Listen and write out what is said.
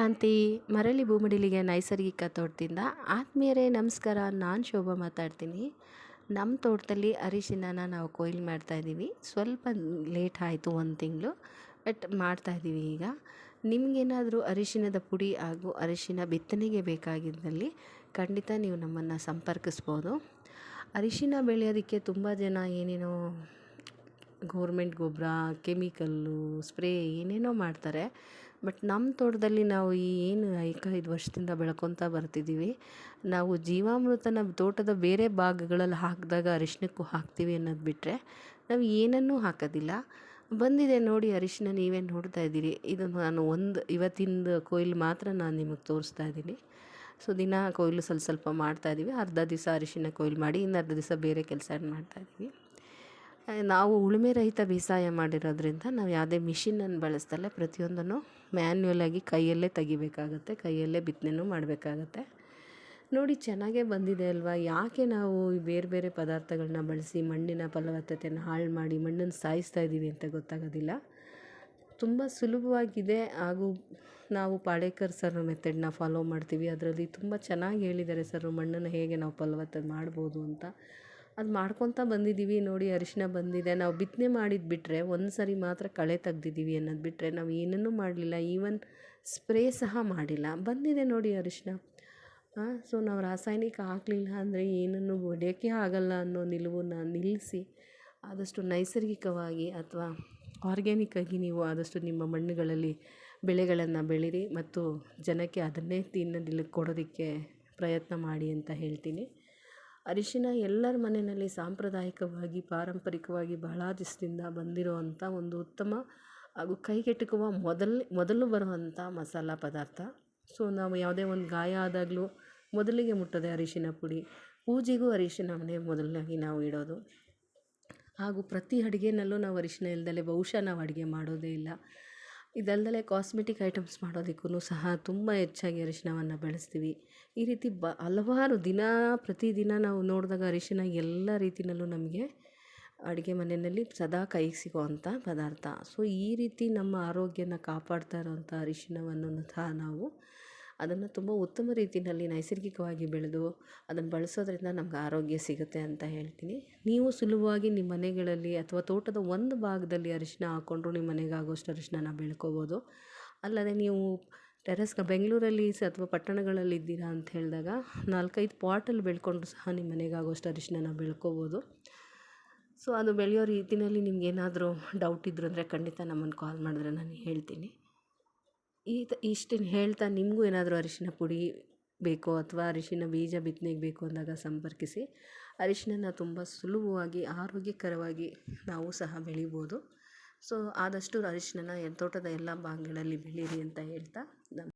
ಶಾಂತಿ, ಮರಳಿ ಭೂಮಿಡಿಲಿಗೆ ನೈಸರ್ಗಿಕ ತೋಟದಿಂದ ಆತ್ಮೀಯರೇ ನಮಸ್ಕಾರ. ನಾನು ಶೋಭಾ ಮಾತಾಡ್ತೀನಿ. ನಮ್ಮ ತೋಟದಲ್ಲಿ ಅರಿಶಿನ ನಾವು ಕೊಯ್ಲು ಮಾಡ್ತಾಯಿದ್ದೀವಿ ಸ್ವಲ್ಪ ಲೇಟ್ ಆಯಿತು ಒಂದು ತಿಂಗಳು, ಬಟ್ ಮಾಡ್ತಾಯಿದ್ದೀವಿ ಈಗ. ನಿಮಗೇನಾದರೂ ಅರಿಶಿನದ ಪುಡಿ ಹಾಗೂ ಅರಿಶಿನ ಬಿತ್ತನೆಗೆ ಬೇಕಾಗಿದ್ದಲ್ಲಿ ಖಂಡಿತ ನೀವು ನಮ್ಮನ್ನು ಸಂಪರ್ಕಿಸ್ಬೋದು. ಅರಿಶಿನ ಬೆಳೆಯೋದಕ್ಕೆ ತುಂಬ ಜನ ಏನೇನೋ ಗೋರ್ಮೆಂಟ್ ಗೊಬ್ಬರ, ಕೆಮಿಕಲ್ಲು, ಸ್ಪ್ರೇ ಏನೇನೋ ಮಾಡ್ತಾರೆ. ಬಟ್ ನಮ್ಮ ತೋಟದಲ್ಲಿ ನಾವು ಈ ಏನು ಐದು ವರ್ಷದಿಂದ ಬೆಳ್ಕೊತಾ ಬರ್ತಿದ್ದೀವಿ. ನಾವು ಜೀವಾಮೃತನ ತೋಟದ ಬೇರೆ ಭಾಗಗಳಲ್ಲಿ ಹಾಕಿದಾಗ ಅರಿಶಿನಕ್ಕೂ ಹಾಕ್ತೀವಿ ಅನ್ನೋದು ಬಿಟ್ಟರೆ ನಾವು ಏನನ್ನೂ ಹಾಕೋದಿಲ್ಲ. ಬಂದಿದೆ ನೋಡಿ ಅರಿಶಿನ ನೀವೇ ನೋಡ್ತಾ ಇದ್ದೀರಿ. ಇದು ನಾನು ಒಂದು ಇವತ್ತಿನ ಕೊಯ್ಲು ಮಾತ್ರ ನಾನು ನಿಮಗೆ ತೋರಿಸ್ತಾ ಇದ್ದೀನಿ. ಸೊ ದಿನ ಕೊಯ್ಲು ಸ್ವಲ್ಪ ಸ್ವಲ್ಪ ಮಾಡ್ತಾಯಿದ್ದೀವಿ ಅರ್ಧ ದಿವಸ ಅರಿಶಿನ ಕೊಯ್ಲು ಮಾಡಿ ಇನ್ನು ಅರ್ಧ ದಿವಸ ಬೇರೆ ಕೆಲಸ ಮಾಡ್ತಾಯಿದ್ದೀವಿ ನಾವು ಉಳುಮೆ ರಹಿತ ಬೇಸಾಯ ಮಾಡಿರೋದ್ರಿಂದ ನಾವು ಯಾವುದೇ ಮಿಷಿನನ್ನು ಬಳಸ್ದಲೆ ಪ್ರತಿಯೊಂದನ್ನು ಮ್ಯಾನ್ಯುಯಲಾಗಿ ಕೈಯಲ್ಲೇ ತೆಗಿಬೇಕಾಗತ್ತೆ, ಕೈಯಲ್ಲೇ ಬಿತ್ತನೆನೂ ಮಾಡಬೇಕಾಗತ್ತೆ. ನೋಡಿ, ಚೆನ್ನಾಗೇ ಬಂದಿದೆ ಅಲ್ವಾ? ಯಾಕೆ ನಾವು ಬೇರೆ ಬೇರೆ ಪದಾರ್ಥಗಳನ್ನ ಬಳಸಿ ಮಣ್ಣಿನ ಫಲವತ್ತತೆಯನ್ನು ಹಾಳು ಮಾಡಿ ಮಣ್ಣನ್ನು ಸಾಯಿಸ್ತಾ ಇದ್ದೀವಿ ಅಂತ ಗೊತ್ತಾಗೋದಿಲ್ಲ. ತುಂಬ ಸುಲಭವಾಗಿದೆ. ಹಾಗೂ ನಾವು ಪಾಡೇಕರ್ ಸರ್ ಮೆಥಡ್ನ ಫಾಲೋ ಮಾಡ್ತೀವಿ. ಅದರಲ್ಲಿ ತುಂಬ ಚೆನ್ನಾಗಿ ಹೇಳಿದ್ದಾರೆ ಸರ್ ಮಣ್ಣನ್ನು ಹೇಗೆ ನಾವು ಫಲವತ್ತ ಮಾಡ್ಬೋದು ಅಂತ. ಅದು ಮಾಡ್ಕೊತಾ ಬಂದಿದ್ದೀವಿ ನೋಡಿ ಅರಿಶಿನ ಬಂದಿದೆ. ನಾವು ಬಿತ್ತನೆ ಮಾಡಿದ್ದು ಬಿಟ್ಟರೆ ಒಂದು ಸರಿ ಮಾತ್ರ ಕಳೆ ತೆಗ್ದಿದ್ದೀವಿ ಅನ್ನೋದು ಬಿಟ್ಟರೆ ನಾವು ಏನನ್ನೂ ಮಾಡಲಿಲ್ಲ. ಈವನ್ ಸ್ಪ್ರೇ ಸಹ ಮಾಡಿಲ್ಲ. ಬಂದಿದೆ ನೋಡಿ ಅರಿಶಿನ. ಸೊ ನಾವು ರಾಸಾಯನಿಕ ಹಾಕಲಿಲ್ಲ ಅಂದರೆ ಏನನ್ನು ಹೊಡೆಯೋಕ್ಕೆ ಆಗಲ್ಲ ಅನ್ನೋ ನಿಲುವನ್ನು ನಿಲ್ಲಿಸಿ ಆದಷ್ಟು ನೈಸರ್ಗಿಕವಾಗಿ ಅಥವಾ ಆರ್ಗ್ಯಾನಿಕ್ಕಾಗಿ ನೀವು ಆದಷ್ಟು ನಿಮ್ಮ ಮಣ್ಣುಗಳಲ್ಲಿ ಬೆಳೆಗಳನ್ನು ಬೆಳೀರಿ ಮತ್ತು ಜನಕ್ಕೆ ಅದನ್ನೇ ತಿನ್ನೋದಿಲ್ಲ ಕೊಡೋದಕ್ಕೆ ಪ್ರಯತ್ನ ಮಾಡಿ ಅಂತ ಹೇಳ್ತೀನಿ. ಅರಿಶಿನ ಎಲ್ಲರ ಮನೆಯಲ್ಲಿ ಸಾಂಪ್ರದಾಯಿಕವಾಗಿ, ಪಾರಂಪರಿಕವಾಗಿ ಬಹಳ ದಿವಸದಿಂದ ಬಂದಿರುವಂಥ ಒಂದು ಉತ್ತಮ ಹಾಗೂ ಕೈಗೆಟುಕುವ ಮೊದಲು ಮೊದಲು ಬರುವಂಥ ಮಸಾಲ ಪದಾರ್ಥ. ಸೊ, ನಾವು ಯಾವುದೇ ಒಂದು ಗಾಯ ಆದಾಗಲೂ ಮೊದಲಿಗೆ ಮುಟ್ಟೋದೆ ಅರಿಶಿನ ಪುಡಿ. ಪೂಜೆಗೂ ಅರಿಶಿನವನ್ನೇ ಮೊದಲಾಗಿ ನಾವು ಇಡೋದು. ಹಾಗೂ ಪ್ರತಿ ಅಡುಗೆನಲ್ಲೂ ನಾವು ಅರಿಶಿನ ಇಲ್ಲದಲ್ಲೇ ಬಹುಶಃ ನಾವು ಅಡುಗೆ ಮಾಡೋದೇ ಇಲ್ಲ. ಇದಲ್ದಲೆ ಕಾಸ್ಮೆಟಿಕ್ ಐಟಮ್ಸ್ ಮಾಡೋದಕ್ಕೂ ಸಹ ತುಂಬ ಹೆಚ್ಚಾಗಿ ಅರಿಶಿನವನ್ನು ಬೆಳೆಸ್ತೀವಿ. ಈ ರೀತಿ ಬ, ಹಲವಾರು ದಿನ, ಪ್ರತಿದಿನ ನಾವು ನೋಡಿದಾಗ ಅರಿಶಿನ ಎಲ್ಲ ರೀತಿಯಲ್ಲೂ ನಮಗೆ ಅಡುಗೆ ಮನೆಯಲ್ಲಿ ಸದಾ ಕೈಗೆ ಸಿಗುವಂಥ ಪದಾರ್ಥ. ಸೊ ಈ ರೀತಿ ನಮ್ಮ ಆರೋಗ್ಯನ ಕಾಪಾಡ್ತಾ ಇರೋವಂಥ ಅರಿಶಿನವನ್ನು ಸಹ ನಾವು ಅದನ್ನು ತುಂಬ ಉತ್ತಮ ರೀತಿಯಲ್ಲಿ ನೈಸರ್ಗಿಕವಾಗಿ ಬೆಳೆದು ಅದನ್ನು ಬಳಸೋದ್ರಿಂದ ನಮ್ಗೆ ಆರೋಗ್ಯ ಸಿಗುತ್ತೆ ಅಂತ ಹೇಳ್ತೀನಿ. ನೀವು ಸುಲಭವಾಗಿ ನಿಮ್ಮ ಮನೆಗಳಲ್ಲಿ ಅಥವಾ ತೋಟದ ಒಂದು ಭಾಗದಲ್ಲಿ ಅರಿಶಿನ ಹಾಕ್ಕೊಂಡ್ರು ನಿಮ್ಮ ಮನೆಗೆ ಆಗೋಷ್ಟು ಅರಿಶಿನ ಬೆಳ್ಕೋಬೋದು. ಅಲ್ಲದೆ ನೀವು ಟೆರೆಸ್ ಬೆಂಗಳೂರಲ್ಲಿ ಅಥವಾ ಪಟ್ಟಣಗಳಲ್ಲಿ ಇದ್ದೀರಾ ಅಂತ ಹೇಳಿದಾಗ ನಾಲ್ಕೈದು ಪಾಟಲ್ಲಿ ಬೆಳ್ಕೊಂಡ್ರು ಸಹ ನಿಮ್ಮ ಮನೆಗೆ ಆಗೋಷ್ಟು ಅರಿಶಿನ ಬೆಳ್ಕೋಬೋದು. ಸೊ ಅದು ಬೆಳೆಯೋ ರೀತಿಯಲ್ಲಿ ನಿಮ್ಗೆ ಏನಾದರೂ ಡೌಟ್ ಇದ್ರು ಅಂದರೆ ಖಂಡಿತ ನಮ್ಮನ್ನು ಕಾಲ್ ಮಾಡಿದ್ರೆ ನಾನು ಹೇಳ್ತೀನಿ. ಈ ಇಷ್ಟನ್ನು ಹೇಳ್ತಾ ನಿಮಗೂ ಏನಾದರೂ ಅರಿಶಿನ ಪುಡಿ ಬೇಕೋ ಅಥವಾ ಅರಿಶಿನ ಬೀಜ ಬಿತ್ತನೆಗೆ ಬೇಕು ಅಂದಾಗ ಸಂಪರ್ಕಿಸಿ. ಅರಿಶಿನನ ತುಂಬ ಸುಲಭವಾಗಿ, ಆರೋಗ್ಯಕರವಾಗಿ ನಾವು ಸಹ ಬೆಳಿಬೋದು. ಸೊ, ಆದಷ್ಟು ಅರಿಶಿನನ ತೋಟದ ಎಲ್ಲ ಭಾಗಗಳಲ್ಲಿ ಬೆಳೀರಿ ಅಂತ ಹೇಳ್ತಾ